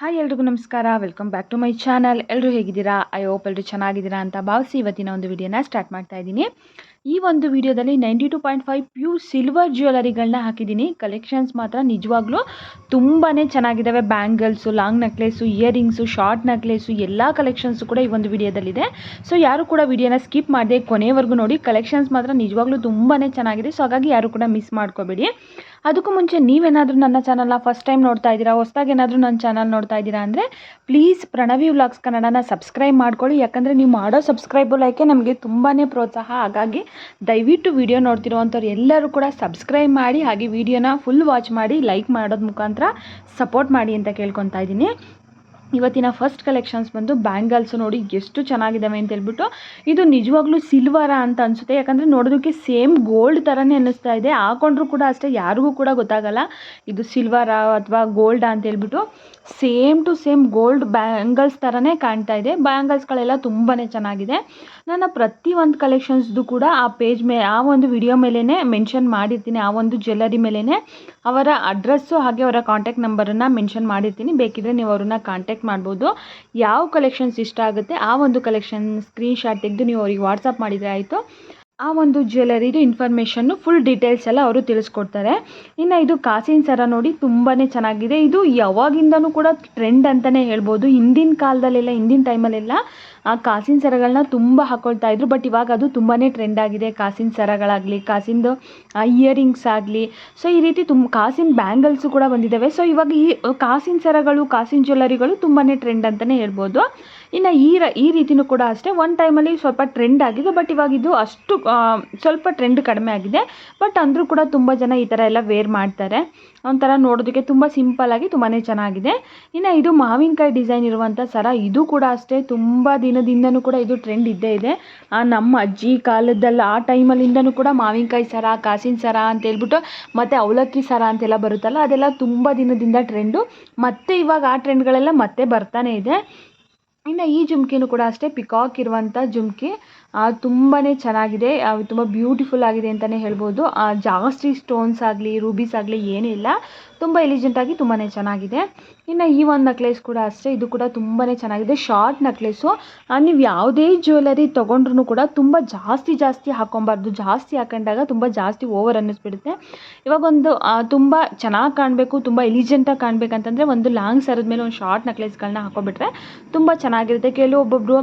Hi ಎಲ್ರಿಗೂ ನಮಸ್ಕಾರ. Welcome back to my channel ಎಲ್ಲರೂ ಹೇಗಿದ್ದೀರಾ? ಐ ಹೋಪ್ ಎಲ್ಲರೂ ಚೆನ್ನಾಗಿದ್ದೀರಾ ಅಂತ ಭಾವಿಸಿ ಇವತ್ತಿನ ಒಂದು ವಿಡಿಯೋನ ಸ್ಟಾರ್ಟ್ ಮಾಡ್ತಾ ಇದ್ದೀನಿ. ಈ ಒಂದು ವಿಡಿಯೋದಲ್ಲಿ ninety two point five pure silver ಜ್ಯುವೆಲರಿಗಳನ್ನ ಹಾಕಿದ್ದೀನಿ. ಕಲೆಕ್ಷನ್ಸ್ ಮಾತ್ರ ನಿಜವಾಗ್ಲೂ ತುಂಬಾ ಚೆನ್ನಾಗಿದ್ದಾವೆ. Bangles long necklace earrings short necklace ಎಲ್ಲ ಕಲೆಕ್ಷನ್ಸು ಕೂಡ ಈ ಒಂದು ವಿಡಿಯೋದಲ್ಲಿದೆ. ಸೊ ಯಾರು ಕೂಡ ವಿಡಿಯೋನ ಸ್ಕಿಪ್ ಮಾಡದೆ ಕೊನೆವರೆಗೂ ನೋಡಿ ಕಲೆಕ್ಷನ್ಸ್ ಮಾತ್ರ ನಿಜವಾಗ್ಲೂ ತುಂಬಾ ಚೆನ್ನಾಗಿದೆ. ಸೊ ಹಾಗಾಗಿ ಯಾರು ಕೂಡ ಮಿಸ್ ಮಾಡ್ಕೋಬೇಡಿ. ಅದಕ್ಕೂ ಮುಂಚೆ ನೀವೇನಾದರೂ ನನ್ನ ಚಾನಲ್ನ ಫಸ್ಟ್ ಟೈಮ್ ನೋಡ್ತಾ ಇದ್ದೀರಾ, ಹೊಸ್ದಾಗಿ ಏನಾದರೂ ನನ್ನ ಚಾನಲ್ ನೋಡ್ತಾ ಇದ್ದೀರಾ ಅಂದರೆ ಪ್ಲೀಸ್ ಪ್ರಣವಿ ವ್ಲಾಗ್ಸ್ ಕನ್ನಡನ ಸಬ್ಸ್ಕ್ರೈಬ್ ಮಾಡ್ಕೊಳ್ಳಿ. ಯಾಕಂದರೆ ನೀವು ಮಾಡೋ ಸಬ್ಸ್ಕ್ರೈಬ್ ಲೈಕೆ ನಮಗೆ ತುಂಬಾ ಪ್ರೋತ್ಸಾಹ. ಹಾಗಾಗಿ ದಯವಿಟ್ಟು ವಿಡಿಯೋ ನೋಡ್ತಿರುವಂಥವ್ರು ಎಲ್ಲರೂ ಕೂಡ ಸಬ್ಸ್ಕ್ರೈಬ್ ಮಾಡಿ, ಹಾಗೆ ವಿಡಿಯೋನ ಫುಲ್ ವಾಚ್ ಮಾಡಿ ಲೈಕ್ ಮಾಡೋದು ಮುಖಾಂತರ ಸಪೋರ್ಟ್ ಮಾಡಿ ಅಂತ ಕೇಳ್ಕೊತಾ ಇದ್ದೀನಿ. ಇವತ್ತಿನ ಫಸ್ಟ್ ಕಲೆಕ್ಷನ್ಸ್ ಬಂದು ಬ್ಯಾಂಗಲ್ಸ್ ನೋಡಿ ಎಷ್ಟು ಚೆನ್ನಾಗಿದ್ದಾವೆ ಅಂತ ಹೇಳ್ಬಿಟ್ಟು, ಇದು ನಿಜವಾಗ್ಲೂ ಸಿಲ್ವರ ಅಂತ ಅನಿಸುತ್ತೆ. ಯಾಕಂದರೆ ನೋಡೋದಕ್ಕೆ ಸೇಮ್ ಗೋಲ್ಡ್ ಥರನೇ ಅನ್ನಿಸ್ತಾ ಇದೆ. ಹಾಕೊಂಡ್ರು ಕೂಡ ಅಷ್ಟೇ, ಯಾರಿಗೂ ಕೂಡ ಗೊತ್ತಾಗಲ್ಲ ಇದು ಸಿಲ್ವರ ಅಥವಾ ಗೋಲ್ಡ್ ಅಂತ ಹೇಳ್ಬಿಟ್ಟು. Same to same gold bangles ಥರನೇ ಕಾಣ್ತಾ ಇದೆ. ಬ್ಯಾಂಗಲ್ಸ್ಗಳೆಲ್ಲ ತುಂಬಾ ಚೆನ್ನಾಗಿದೆ. ನನ್ನ ಪ್ರತಿ ಒಂದು ಕಲೆಕ್ಷನ್ಸ್ದು ಕೂಡ ಆ ಪೇಜ್ ಮೇ, ಆ ಒಂದು ವಿಡಿಯೋ ಮೇಲೇ ಮೆನ್ಷನ್ ಮಾಡಿರ್ತೀನಿ. ಆ ಒಂದು ಜ್ಯುವೆಲ್ಲರಿ ಮೇಲೇ ಅವರ ಅಡ್ರೆಸ್ಸು ಹಾಗೆ ಅವರ ಕಾಂಟ್ಯಾಕ್ಟ್ ನಂಬರನ್ನು ಮೆನ್ಷನ್ ಮಾಡಿರ್ತೀನಿ. ಬೇಕಿದ್ರೆ ನೀವು ಅವ್ರನ್ನ ಕಾಂಟ್ಯಾಕ್ಟ್ ಮಾಡ್ಬೋದು. ಯಾವ ಕಲೆಕ್ಷನ್ಸ್ ಇಷ್ಟ ಆಗುತ್ತೆ ಆ ಒಂದು ಕಲೆಕ್ಷನ್ ಸ್ಕ್ರೀನ್ಶಾಟ್ ತೆಗೆದು ನೀವು ಅವ್ರಿಗೆ ವಾಟ್ಸಪ್ ಮಾಡಿದರೆ ಆಯಿತು. ಆ ಒಂದು ಜ್ಯುವೆಲರಿದು ಇನ್ಫಾರ್ಮೇಷನ್ನು ಫುಲ್ ಡೀಟೇಲ್ಸ್ ಎಲ್ಲ ಅವರು ತಿಳಿಸ್ಕೊಡ್ತಾರೆ. ಇನ್ನು ಇದು ಕಾಸಿನ ಸರ ನೋಡಿ ತುಂಬಾ ಚೆನ್ನಾಗಿದೆ. ಇದು ಯಾವಾಗಿಂದನೂ ಕೂಡ ಟ್ರೆಂಡ್ ಅಂತಲೇ ಹೇಳ್ಬೋದು. ಹಿಂದಿನ ಕಾಲದಲ್ಲೆಲ್ಲ, ಹಿಂದಿನ ಟೈಮಲ್ಲೆಲ್ಲ ಆ ಕಾಸಿನ ಸರಗಳನ್ನ ತುಂಬ ಹಾಕ್ಕೊಳ್ತಾ ಇದ್ರು ಬಟ್ ಇವಾಗ ಅದು ತುಂಬಾ ಟ್ರೆಂಡ್ ಆಗಿದೆ. ಕಾಸಿನ ಸರಗಳಾಗಲಿ, ಕಾಸಿಂದು ಇಯರಿಂಗ್ಸ್ ಆಗಲಿ. ಸೊ ಈ ರೀತಿ ತುಂಬ ಕಾಸಿನ ಬ್ಯಾಂಗಲ್ಸು ಕೂಡ ಬಂದಿದ್ದಾವೆ ಸೊ ಇವಾಗ ಈ ಕಾಸಿನ ಸರಗಳು, ಕಾಸಿನ ಜ್ಯುವೆಲ್ಲರಿಗಳು ತುಂಬಾ ಟ್ರೆಂಡ್ ಅಂತಲೇ ಹೇಳ್ಬೋದು. ಇನ್ನು ಈ ರ, ಈ ರೀತಿನೂ ಕೂಡ ಅಷ್ಟೇ. ಒನ್ ಟೈಮಲ್ಲಿ ಸ್ವಲ್ಪ ಟ್ರೆಂಡ್ ಆಗಿದೆ ಬಟ್ ಇವಾಗ ಇದು ಅಷ್ಟು ಸ್ವಲ್ಪ ಟ್ರೆಂಡ್ ಕಡಿಮೆ ಆಗಿದೆ. ಬಟ್ ಅಂದರೂ ಕೂಡ ತುಂಬ ಜನ ಈ ಥರ ಎಲ್ಲ ವೇರ್ ಮಾಡ್ತಾರೆ. ಒಂಥರ ನೋಡೋದಕ್ಕೆ ತುಂಬ ಸಿಂಪಲ್ಲಾಗಿ ತುಂಬಾ ಚೆನ್ನಾಗಿದೆ. ಇನ್ನು ಇದು ಮಾವಿನಕಾಯಿ ಡಿಸೈನ್ ಇರುವಂಥ ಸರ, ಇದು ಕೂಡ ಅಷ್ಟೇ, ತುಂಬ ದಿನದಿಂದನೂ ಕೂಡ ಇದು ಟ್ರೆಂಡ್ ಇದ್ದೇ ಇದೆ. ನಮ್ಮ ಅಜ್ಜಿ ಕಾಲದಲ್ಲಿ, ಆ ಟೈಮಲ್ಲಿಂದನೂ ಕೂಡ ಮಾವಿನಕಾಯಿ ಸರ, ಕಾಸಿನ ಸರ ಅಂತ ಹೇಳ್ಬಿಟ್ಟು, ಮತ್ತು ಅವಲಕ್ಕಿ ಸರ ಅಂತೆಲ್ಲ ಬರುತ್ತಲ್ಲ, ಅದೆಲ್ಲ ತುಂಬ ದಿನದಿಂದ ಟ್ರೆಂಡು ಮತ್ತೆ ಇವಾಗ ಆ ಟ್ರೆಂಡ್ಗಳೆಲ್ಲ ಮತ್ತೆ ಬರ್ತಾನೆ ಇದೆ. ಇನ್ನು ಈ ಜುಮ್ಕಿನೂ ಕೂಡ ಅಷ್ಟೇ ಪಿಕಾಕ್ ಇರುವಂಥ ಜುಮ್ಕಿ. ತುಂಬಾ ಚೆನ್ನಾಗಿದೆ ತುಂಬ ಬ್ಯೂಟಿಫುಲ್ ಆಗಿದೆ ಅಂತಲೇ ಹೇಳ್ಬೋದು. ಜಾಸ್ತಿ ಸ್ಟೋನ್ಸ್ ಆಗಲಿ ರೂಬೀಸ್ ಆಗಲಿ ಏನೂ ಇಲ್ಲ. ತುಂಬ ಎಲಿಜೆಂಟಾಗಿ ತುಂಬಾ ಚೆನ್ನಾಗಿದೆ. ಇನ್ನು ಈ ಒಂದು ನಕ್ಲೇಸ್ ಕೂಡ ಅಷ್ಟೇ, ಇದು ಕೂಡ ತುಂಬಾ ಚೆನ್ನಾಗಿದೆ ಶಾರ್ಟ್ ನಕ್ಲೇಸು ನೀವು ಯಾವುದೇ ಜ್ಯುವೆಲರಿ ತೊಗೊಂಡ್ರೂ ಕೂಡ ತುಂಬ ಜಾಸ್ತಿ ಜಾಸ್ತಿ ಹಾಕ್ಕೊಬಾರ್ದು ಜಾಸ್ತಿ ಹಾಕೊಂಡಾಗ ತುಂಬ ಜಾಸ್ತಿ ಓವರ್ ಅನ್ನಿಸ್ಬಿಡುತ್ತೆ. ಇವಾಗ ಒಂದು ತುಂಬ ಚೆನ್ನಾಗಿ ಕಾಣಬೇಕು, ತುಂಬ ಎಲಿಜೆಂಟಾಗಿ ಕಾಣಬೇಕಂತಂದರೆ ಒಂದು ಲಾಂಗ್ ಸರದ ಮೇಲೆ ಒಂದು ಶಾರ್ಟ್ ನಕ್ಲೇಸ್ಗಳನ್ನ ಹಾಕೊಬಿಟ್ರೆ ತುಂಬ ಚೆನ್ನಾಗಿರುತ್ತೆ. ಕೆಲವೊಬ್ಬೊಬ್ಬರು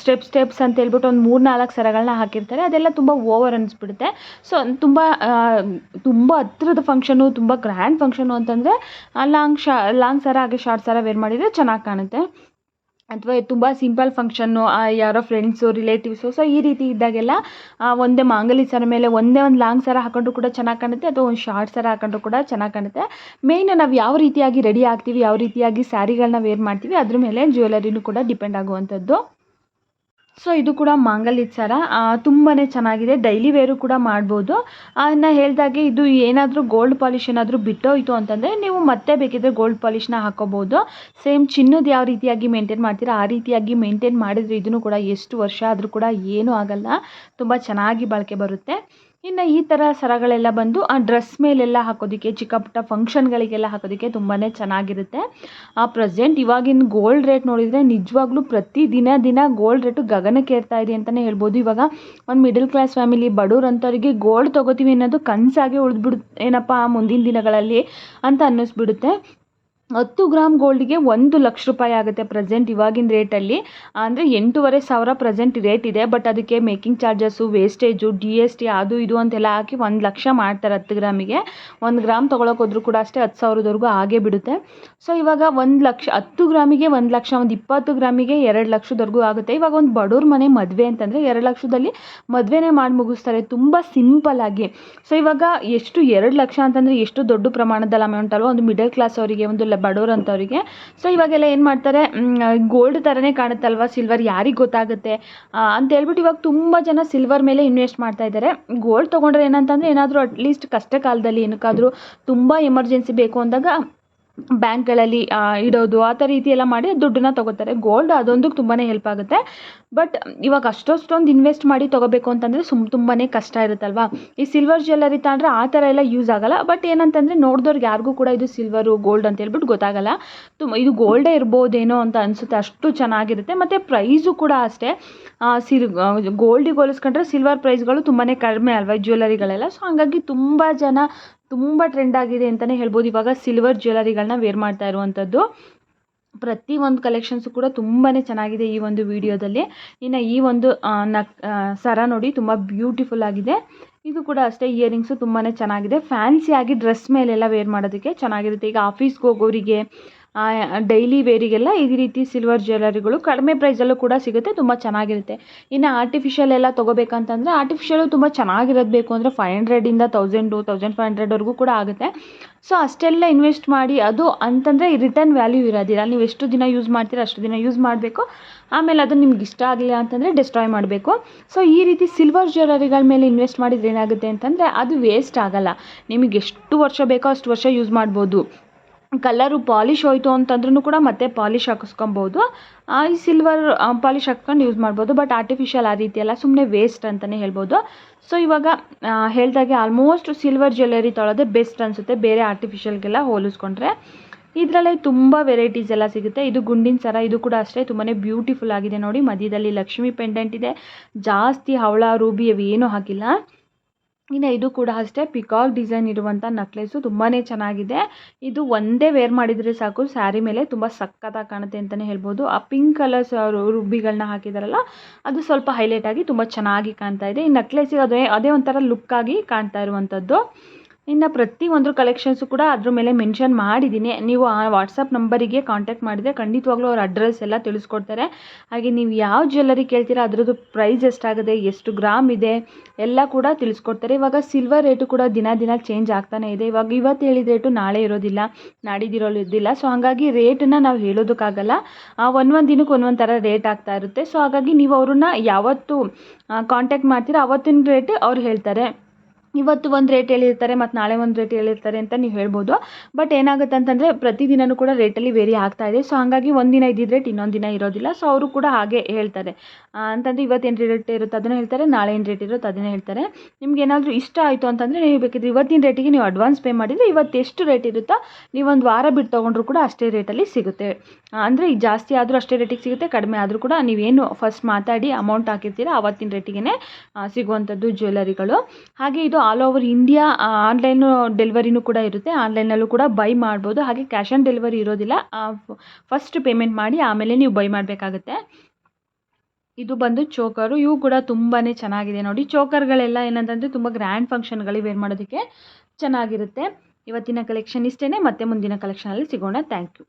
ಸ್ಟೆಪ್ ಸ್ಟೆಪ್ಸ್ ಅಂತ ಹೇಳ್ಬಿಟ್ಟು ಒಂದು ಮೂರು ನಾಲ್ಕು ಸರಗಳನ್ನ ಹಾಕಿರ್ತಾರೆ. ಅದೆಲ್ಲ ತುಂಬ ಓವರ್ ಅನ್ನಿಸ್ಬಿಡುತ್ತೆ ಸೊ ತುಂಬ ತುಂಬ ಹತ್ರದ ಫಂಕ್ಷನು ತುಂಬ ಗ್ರ್ಯಾಂಡ್ ಫಂಕ್ಷನು ಅಂತಂದರೆ ಲಾಂಗ್ ಶಾ ಲಾಂಗ್ ಸರ ಹಾಗೆ ಶಾರ್ಟ್ ಸರ ವೇರ್ ಮಾಡಿದರೆ ಚೆನ್ನಾಗಿ ಕಾಣುತ್ತೆ. ಅಥವಾ ತುಂಬ ಸಿಂಪಲ್ ಫಂಕ್ಷನ್ನು ಯಾರೋ ಫ್ರೆಂಡ್ಸು ರಿಲೇಟಿವ್ಸು ಸೊ ಈ ರೀತಿ ಇದ್ದಾಗೆಲ್ಲ ಒಂದೇ ಮಾಂಗಲಿ ಸರ ಮೇಲೆ ಒಂದೇ ಒಂದು ಲಾಂಗ್ ಸರ ಹಾಕೊಂಡ್ರು ಕೂಡ ಚೆನ್ನಾಗಿ ಕಾಣುತ್ತೆ, ಅಥವಾ ಒಂದು ಶಾರ್ಟ್ ಸರ ಹಾಕೊಂಡ್ರು ಕೂಡ ಚೆನ್ನಾಗಿ ಕಾಣುತ್ತೆ. ಮೇಯ್ನ್ ನಾವು ಯಾವ ರೀತಿಯಾಗಿ ರೆಡಿ ಆಗ್ತೀವಿ, ಯಾವ ರೀತಿಯಾಗಿ ಸ್ಯಾರಿಗಳನ್ನ ವೇರ್ ಮಾಡ್ತೀವಿ, ಅದ್ರ ಮೇಲೆ ಜ್ಯುವೆಲರಿನೂ ಕೂಡ ಡಿಪೆಂಡ್ ಆಗುವಂಥದ್ದು. ಸೊ ಇದು ಕೂಡ ಮಾಂಗಲ್ಯ ಸರ. ತುಂಬಾ ಚೆನ್ನಾಗಿದೆ. ಡೈಲಿ ವೇರು ಕೂಡ ಮಾಡ್ಬೋದು. ನಾ ಹೇಳ್ದಾಗೆ ಇದು ಏನಾದರೂ ಗೋಲ್ಡ್ ಪಾಲಿಷ್ ಏನಾದರೂ ಬಿಟ್ಟೋಯಿತು ಅಂತಂದರೆ ನೀವು ಮತ್ತೆ ಬೇಕಿದ್ದರೆ ಗೋಲ್ಡ್ ಪಾಲಿಷ್ನ ಹಾಕೋಬೋದು. ಸೇಮ್ ಚಿನ್ನದ ಯಾವ ರೀತಿಯಾಗಿ ಮೇಂಟೈನ್ ಮಾಡ್ತೀರಾ, ಆ ರೀತಿಯಾಗಿ ಮೇಂಟೈನ್ ಮಾಡಿದರೆ ಇದನ್ನು ಕೂಡ ಎಷ್ಟು ವರ್ಷ ಆದರೂ ಕೂಡ ಏನೂ ಆಗಲ್ಲ. ತುಂಬ ಚೆನ್ನಾಗಿ ಬಾಳಿಕೆ ಬರುತ್ತೆ. ಇನ್ನು ಈ ಥರ ಸರಗಳೆಲ್ಲ ಬಂದು ಆ ಡ್ರೆಸ್ ಮೇಲೆಲ್ಲ ಹಾಕೋದಕ್ಕೆ ಚಿಕ್ಕ ಪುಟ್ಟ ಫಂಕ್ಷನ್ಗಳಿಗೆಲ್ಲ ಹಾಕೋದಕ್ಕೆ ತುಂಬಾ ಚೆನ್ನಾಗಿರುತ್ತೆ. ಆ ಪ್ರೆಸೆಂಟ್ ಇವಾಗಿನ ಗೋಲ್ಡ್ ರೇಟ್ ನೋಡಿದರೆ ನಿಜವಾಗ್ಲೂ ಪ್ರತಿ ದಿನ ದಿನ ಗೋಲ್ಡ್ ರೇಟು ಗಗನಕ್ಕೆ ಏರ್ತಾ ಇದೆ ಅಂತಲೇ ಹೇಳ್ಬೋದು. ಇವಾಗ ಒಂದು ಮಿಡಲ್ ಕ್ಲಾಸ್ ಫ್ಯಾಮಿಲಿ ಬಡವ್ರು ಅಂಥವ್ರಿಗೆ ಗೋಲ್ಡ್ ತೊಗೋತೀವಿ ಅನ್ನೋದು ಕನಸಾಗೆ ಉಳಿದ್ಬಿಡು ಏನಪ್ಪ ಮುಂದಿನ ದಿನಗಳಲ್ಲಿ ಅಂತ ಅನ್ನಿಸ್ಬಿಡುತ್ತೆ. ಹತ್ತು ಗ್ರಾಮ್ ಗೋಲ್ಡ್ಗೆ ಒಂದು ಲಕ್ಷ ರೂಪಾಯಿ ಆಗುತ್ತೆ ಪ್ರೆಸೆಂಟ್ ಇವಾಗಿನ ರೇಟಲ್ಲಿ ಅಂದರೆ ಎಂಟೂವರೆ ಸಾವಿರ ಪ್ರೆಸೆಂಟ್ ರೇಟ್ ಇದೆ ಬಟ್ ಅದಕ್ಕೆ making charges wastage D S T ಅದು ಇದು ಅಂತೆಲ್ಲ ಹಾಕಿ ಒಂದು ಲಕ್ಷ ಮಾಡ್ತಾರೆ ಹತ್ತು ಗ್ರಾಮಿಗೆ. ಒಂದು ಗ್ರಾಮ್ ತೊಗೊಳಕ್ಕೆ ಹೋದ್ರೂ ಕೂಡ ಅಷ್ಟೇ ಹತ್ತು ಸಾವಿರದವರೆಗೂ ಆಗೇ ಬಿಡುತ್ತೆ. ಸೊ ಇವಾಗ ಒಂದು ಲಕ್ಷ, ಹತ್ತು ಗ್ರಾಮಿಗೆ ಒಂದು ಲಕ್ಷ, ಒಂದು ಇಪ್ಪತ್ತು ಗ್ರಾಮಿಗೆ ಎರಡು ಲಕ್ಷದವರೆಗೂ ಆಗುತ್ತೆ. ಇವಾಗ ಒಂದು ಬಡವ್ರ ಮನೆ ಮದುವೆ ಅಂತಂದರೆ ಎರಡು ಲಕ್ಷದಲ್ಲಿ ಮದುವೆನೇ ಮಾಡಿ ಮುಗಿಸ್ತಾರೆ, ತುಂಬ ಸಿಂಪಲ್ಲಾಗಿ ಸೊ ಇವಾಗ ಎಷ್ಟು, ಎರಡು ಲಕ್ಷ ಅಂತಂದರೆ ಎಷ್ಟು ದೊಡ್ಡ ಪ್ರಮಾಣದಲ್ಲಿ ಅಮೌಂಟ್ ಅಲ್ವಾ? ಒಂದು ಮಿಡಲ್ ಕ್ಲಾಸ್ ಅವರಿಗೆ ಒಂದು ಬಡವ್ರು ಅಂಥವ್ರಿಗೆ ಸೊ ಇವಾಗೆಲ್ಲ ಏನು ಮಾಡ್ತಾರೆ? ಗೋಲ್ಡ್ ಥರನೇ ಕಾಣುತ್ತಲ್ವಾ? ಸಿಲ್ವರ್ ಯಾರಿಗೆ ಗೊತ್ತಾಗುತ್ತೆ? ಅಂತ ಹೇಳ್ಬಿಟ್ಟು ಇವಾಗ ತುಂಬ ಜನ ಸಿಲ್ವರ್ ಮೇಲೆ ಇನ್ವೆಸ್ಟ್ ಮಾಡ್ತಾ ಇದ್ದಾರೆ. ಗೋಲ್ಡ್ ತೊಗೊಂಡ್ರೆ ಏನಂತಂದರೆ ಏನಾದರೂ ಅಟ್ಲೀಸ್ಟ್ ಕಷ್ಟ ಕಾಲದಲ್ಲಿ ಏನಕ್ಕಾದರೂ ತುಂಬ ಎಮರ್ಜೆನ್ಸಿ ಬೇಕು ಅಂದಾಗ ಬ್ಯಾಂಕ್ಗಳಲ್ಲಿ ಇಡೋದು, ಆ ಥರ ರೀತಿ ಎಲ್ಲ ಮಾಡಿ ದುಡ್ಡನ್ನ ತಗೋತಾರೆ. ಗೋಲ್ಡ್ ಅದೊಂದು ತುಂಬಾ ಹೆಲ್ಪ್ ಆಗುತ್ತೆ. ಬಟ್ ಇವಾಗ ಅಷ್ಟೊಷ್ಟೊಂದು ಇನ್ವೆಸ್ಟ್ ಮಾಡಿ ತಗೋಬೇಕು ಅಂತಂದರೆ ಸುಮ್ ತುಂಬಾ ಕಷ್ಟ ಇರುತ್ತಲ್ವಾ? ಈ ಸಿಲ್ವರ್ ಜ್ಯುವೆಲ್ಲರಿ ತಗೊಂಡ್ರೆ ಆ ಥರ ಎಲ್ಲ ಯೂಸ್ ಆಗಲ್ಲ. ಬಟ್ ಏನಂತಂದರೆ ನೋಡಿದವ್ರಿಗೆ ಯಾರಿಗೂ ಕೂಡ ಇದು ಸಿಲ್ವರು ಗೋಲ್ಡ್ ಅಂತ ಹೇಳ್ಬಿಟ್ಟು ಗೊತ್ತಾಗಲ್ಲ. ತುಂಬ ಇದು ಗೋಲ್ಡೇ ಇರ್ಬೋದೇನೋ ಅಂತ ಅನಿಸುತ್ತೆ. ಅಷ್ಟು ಚೆನ್ನಾಗಿರುತ್ತೆ. ಮತ್ತು ಪ್ರೈಸು ಕೂಡ ಅಷ್ಟೇ. ಸಿಲ್ ಗೋಲ್ಡಿಗೆ ಹೋಲಿಸ್ಕೊಂಡ್ರೆ ಸಿಲ್ವರ್ ಪ್ರೈಸ್ಗಳು ತುಂಬಾ ಕಡಿಮೆ ಅಲ್ವಾ ಜ್ಯುವೆಲ್ಲರಿಗಳೆಲ್ಲ ಸೊ ಹಾಗಾಗಿ ತುಂಬ ಜನ ತುಂಬ ಟ್ರೆಂಡ್ ಆಗಿದೆ ಅಂತಲೇ ಹೇಳ್ಬೋದು. ಇವಾಗ ಸಿಲ್ವರ್ ಜ್ಯುವೆಲರಿಗಳನ್ನ ವೇರ್ ಮಾಡ್ತಾ ಇರುವಂಥದ್ದು. ಪ್ರತಿ ಒಂದು ಕಲೆಕ್ಷನ್ಸು ಕೂಡ ತುಂಬಾ ಚೆನ್ನಾಗಿದೆ ಈ ಒಂದು ವಿಡಿಯೋದಲ್ಲಿ. ಇನ್ನು ಈ ಒಂದು ನಕ್ ಸರ ನೋಡಿ ತುಂಬ ಬ್ಯೂಟಿಫುಲ್ ಆಗಿದೆ. ಇದು ಕೂಡ ಅಷ್ಟೇ ಇಯರಿಂಗ್ಸು ತುಂಬಾ ಚೆನ್ನಾಗಿದೆ. ಫ್ಯಾನ್ಸಿಯಾಗಿ ಡ್ರೆಸ್ ಮೇಲೆಲ್ಲ ವೇರ್ ಮಾಡೋದಕ್ಕೆ ಚೆನ್ನಾಗಿರುತ್ತೆ. ಈಗ ಆಫೀಸ್ಗೆ ಹೋಗೋರಿಗೆ ಡೈಲಿ ವೇರಿಗೆಲ್ಲ ಈ ರೀತಿ ಸಿಲ್ವರ್ ಜ್ಯುವೆಲ್ಲರಿಗಳು ಕಡಿಮೆ ಪ್ರೈಸಲ್ಲೂ ಕೂಡ ಸಿಗುತ್ತೆ, ತುಂಬ ಚೆನ್ನಾಗಿರುತ್ತೆ. ಇನ್ನು ಆರ್ಟಿಫಿಷಿಯಲ್ ಎಲ್ಲ ತೊಗೋಬೇಕಂತಂದರೆ ಆರ್ಟಿಫಿಷಿಯಲು ತುಂಬ ಚೆನ್ನಾಗಿರೋದು ಬೇಕು ಅಂದರೆ ಫೈವ್ ಹಂಡ್ರೆಡಿಂದ ತೌಸಂಡು ತೌಸಂಡ್ ಫೈವ್ ಹಂಡ್ರೆಡ್ವರೆಗೂ ಕೂಡ ಆಗುತ್ತೆ. ಸೊ ಅಷ್ಟೆಲ್ಲ ಇನ್ವೆಸ್ಟ್ ಮಾಡಿ ಅದು ಅಂತಂದರೆ ರಿಟರ್ನ್ ವ್ಯಾಲ್ಯೂ ಇರೋದಿಲ್ಲ. ನೀವು ಎಷ್ಟು ದಿನ ಯೂಸ್ ಮಾಡ್ತೀರ ಅಷ್ಟು ದಿನ ಯೂಸ್ ಮಾಡಬೇಕು. ಆಮೇಲೆ ಅದು ನಿಮ್ಗೆ ಇಷ್ಟ ಆಗಲಿಲ್ಲ ಅಂತಂದರೆ ಡಿಸ್ಟ್ರಾಯ್ ಮಾಡಬೇಕು. ಸೊ ಈ ರೀತಿ ಸಿಲ್ವರ್ ಜ್ಯುವೆಲರಿಗಳ ಮೇಲೆ ಇನ್ವೆಸ್ಟ್ ಮಾಡಿದ್ರೆ ಏನಾಗುತ್ತೆ ಅಂತಂದರೆ ಅದು ವೇಸ್ಟ್ ಆಗಲ್ಲ. ನಿಮಗೆ ಎಷ್ಟು ವರ್ಷ ಬೇಕೋ ಅಷ್ಟು ವರ್ಷ ಯೂಸ್ ಮಾಡ್ಬೋದು. ಕಲರು ಪಾಲಿಶ್ ಹೋಯಿತು ಅಂತಂದ್ರೂ ಕೂಡ ಮತ್ತೆ ಪಾಲಿಶ್ ಹಾಕಿಸ್ಕೊಬೋದು. ಈ ಸಿಲ್ವರ್ ಪಾಲಿಶ್ ಹಾಕ್ಸ್ಕೊಂಡು ಯೂಸ್ ಮಾಡ್ಬೋದು. ಬಟ್ ಆರ್ಟಿಫಿಷಿಯಲ್ ಆ ರೀತಿ ಎಲ್ಲ ಸುಮ್ಮನೆ ವೇಸ್ಟ್ ಅಂತಲೇ ಹೇಳ್ಬೋದು. ಸೊ ಇವಾಗ ಹೇಳ್ದಾಗೆ ಆಲ್ಮೋಸ್ಟ್ ಸಿಲ್ವರ್ ಜ್ಯುವೆಲ್ಲರಿ ತೊಳೋದೇ ಬೆಸ್ಟ್ ಅನಿಸುತ್ತೆ. ಬೇರೆ ಆರ್ಟಿಫಿಷಿಯಲ್ಗೆಲ್ಲ ಹೋಲಿಸ್ಕೊಂಡ್ರೆ. ಇದರಲ್ಲೇ ತುಂಬ ವೆರೈಟೀಸ್ ಎಲ್ಲ ಸಿಗುತ್ತೆ. ಇದು ಗುಂಡಿನ ಸರ, ಇದು ಕೂಡ ಅಷ್ಟೇ. ತುಂಬಾ ಬ್ಯೂಟಿಫುಲ್ ಆಗಿದೆ ನೋಡಿ. ಮಧ್ಯದಲ್ಲಿ ಲಕ್ಷ್ಮಿ ಪೆಂಡೆಂಟ್ ಇದೆ. ಜಾಸ್ತಿ ಹವಳ ರೂಬಿ ಅವು ಏನೂ ಹಾಕಿಲ್ಲ. ಇನ್ನು ಇದು ಕೂಡ ಅಷ್ಟೇ ಪಿಕಾಕ್ ಡಿಸೈನ್ ಇರುವಂಥ ನಕ್ಲೆಸು ತುಂಬಾ ಚೆನ್ನಾಗಿದೆ. ಇದು ಒಂದೇ ವೇರ್ ಮಾಡಿದರೆ ಸಾಕು ಸ್ಯಾರಿ ಮೇಲೆ ತುಂಬ ಸಕ್ಕತ್ತಾಗಿ ಕಾಣುತ್ತೆ ಅಂತಲೇ ಹೇಳ್ಬೋದು. ಆ ಪಿಂಕ್ ಕಲರ್ಸ್ ರುಬ್ಬಿಗಳನ್ನ ಹಾಕಿದಾರಲ್ಲ, ಅದು ಸ್ವಲ್ಪ ಹೈಲೈಟ್ ಆಗಿ ತುಂಬ ಚೆನ್ನಾಗಿ ಕಾಣ್ತಾ ಇದೆ. ಈ ನಕ್ಲೆಸಿಗೆ ಅದೇ ಅದೇ ಒಂಥರ ಲುಕ್ಕಾಗಿ ಕಾಣ್ತಾ ಇರುವಂಥದ್ದು ಇನ್ನು ಒಂದು ಕಲೆಕ್ಷನ್ಸು ಕೂಡ ಅದ್ರ ಮೇಲೆ ಮೆನ್ಷನ್ ಮಾಡಿದ್ದೀನಿ ನೀವು ಆ ವಾಟ್ಸಪ್ ನಂಬರಿಗೆ ಕಾಂಟ್ಯಾಕ್ಟ್ ಮಾಡಿದರೆ ಖಂಡಿತವಾಗ್ಲೂ ಅವ್ರ ಅಡ್ರೆಸ್ ಎಲ್ಲ ತಿಳಿಸ್ಕೊಡ್ತಾರೆ. ಹಾಗೆ ನೀವು ಯಾವ ಜ್ಯುವೆಲ್ಲರಿ ಕೇಳ್ತೀರಾ, ಅದರದ್ದು ಪ್ರೈಸ್ ಎಷ್ಟಾಗಿದೆ, ಎಷ್ಟು ಗ್ರಾಮ್ ಇದೆ, ಎಲ್ಲ ಕೂಡ ತಿಳಿಸ್ಕೊಡ್ತಾರೆ. ಇವಾಗ ಸಿಲ್ವರ್ ರೇಟು ಕೂಡ ದಿನ ದಿನ ಚೇಂಜ್ ಆಗ್ತಾನೆ ಇದೆ. ಇವಾಗ ಇವತ್ತು ಹೇಳಿದ ರೇಟು ನಾಳೆ ಇರೋದಿಲ್ಲ, ನಾಡಿದಿರೋದಿಲ್ಲ. ಸೊ ಹಾಗಾಗಿ ರೇಟನ್ನ ನಾವು ಹೇಳೋದಕ್ಕಾಗಲ್ಲ. ಒಂದೊಂದು ದಿನಕ್ಕೆ ಒಂದೊಂದು ಥರ ರೇಟ್ ಆಗ್ತಾ ಇರುತ್ತೆ. ಸೊ ಹಾಗಾಗಿ ನೀವು ಅವ್ರನ್ನ ಯಾವತ್ತು ಕಾಂಟ್ಯಾಕ್ಟ್ ಮಾಡ್ತೀರಾ, ಅವತ್ತಿನ ರೇಟ್ ಅವ್ರು ಹೇಳ್ತಾರೆ. ಇವತ್ತು ಒಂದು ರೇಟ್ ಹೇಳಿರ್ತಾರೆ ಮತ್ತು ನಾಳೆ ಒಂದು ರೇಟ್ ಹೇಳಿರ್ತಾರೆ ಅಂತ ನೀವು ಹೇಳ್ಬೋದು. ಬಟ್ ಏನಾಗುತ್ತೆ ಅಂತಂದರೆ ಪ್ರತಿದಿನವೂ ಕೂಡ ರೇಟಲ್ಲಿ ವೇರಿ ಆಗ್ತಾ ಇದೆ. ಸೊ ಹಾಗಾಗಿ ಒಂದಿನ ಇದ್ದಿದ್ದ ರೇಟ್ ಇನ್ನೊಂದು ದಿನ ಇರೋದಿಲ್ಲ. ಸೊ ಅವರು ಕೂಡ ಹಾಗೆ ಹೇಳ್ತಾರೆ. ಅಂತಂದರೆ ಇವತ್ತೇನು ರೇಟ್ ಇರುತ್ತೆ ಅದನ್ನು ಹೇಳ್ತಾರೆ, ನಾಳೆ ಏನು ರೇಟ್ ಇರುತ್ತೆ ಅದನ್ನೇ ಹೇಳ್ತಾರೆ. ನಿಮ್ಗೆ ಏನಾದರೂ ಇಷ್ಟ ಆಯಿತು ಅಂತಂದರೆ ನೀವು ಬೇಕಿದ್ರೆ ಇವತ್ತಿನ ರೇಟಿಗೆ ನೀವು ಅಡ್ವಾನ್ಸ್ ಪೇ ಮಾಡಿದರೆ ಇವತ್ತು ಎಷ್ಟು ರೇಟ್ ಇರುತ್ತೋ ನೀವು ಒಂದು ವಾರ ಬಿಟ್ಟು ತೊಗೊಂಡ್ರು ಕೂಡ ಅಷ್ಟೇ ರೇಟಲ್ಲಿ ಸಿಗುತ್ತೆ. ಅಂದರೆ ಜಾಸ್ತಿ ಆದರೂ ಅಷ್ಟೇ ರೇಟಿಗೆ ಸಿಗುತ್ತೆ, ಕಡಿಮೆ ಆದರೂ ಕೂಡ ನೀವೇನು ಫಸ್ಟ್ ಮಾತಾಡಿ ಅಮೌಂಟ್ ಹಾಕಿರ್ತೀರ ಆವತ್ತಿನ ರೇಟಿಗೆ ಸಿಗುವಂಥದ್ದು ಜ್ಯುವೆಲ್ಲರಿಗಳು ಹಾಗೆ ಇದು ಆಲ್ ಓವರ್ ಇಂಡಿಯಾ ಆನ್ಲೈನು ಡೆಲಿವರಿನೂ ಕೂಡ ಇರುತ್ತೆ. ಆನ್ಲೈನಲ್ಲೂ ಕೂಡ ಬೈ ಮಾಡ್ಬೋದು. ಹಾಗೆ ಕ್ಯಾಶ್ ಆನ್ ಡೆಲಿವರಿ ಇರೋದಿಲ್ಲ. ಫಸ್ಟ್ ಪೇಮೆಂಟ್ ಮಾಡಿ ಆಮೇಲೆ ನೀವು ಬೈ ಮಾಡಬೇಕಾಗುತ್ತೆ. ಇದು ಬಂದು ಚೋಕರು, ಇವು ಕೂಡ ತುಂಬಾ ಚೆನ್ನಾಗಿದೆ ನೋಡಿ. ಚೋಕರ್ಗಳೆಲ್ಲ ಏನಂತಂದರೆ ತುಂಬ ಗ್ರ್ಯಾಂಡ್ ಫಂಕ್ಷನ್ಗಳಿಗೆ ವೇರ್ ಮಾಡೋದಕ್ಕೆ? ಚೆನ್ನಾಗಿರುತ್ತೆ. ಇವತ್ತಿನ ಕಲೆಕ್ಷನ್ ಇಷ್ಟೇ ಮತ್ತೆ ಮುಂದಿನ ಕಲೆಕ್ಷನಲ್ಲಿ ಸಿಗೋಣ. Thank you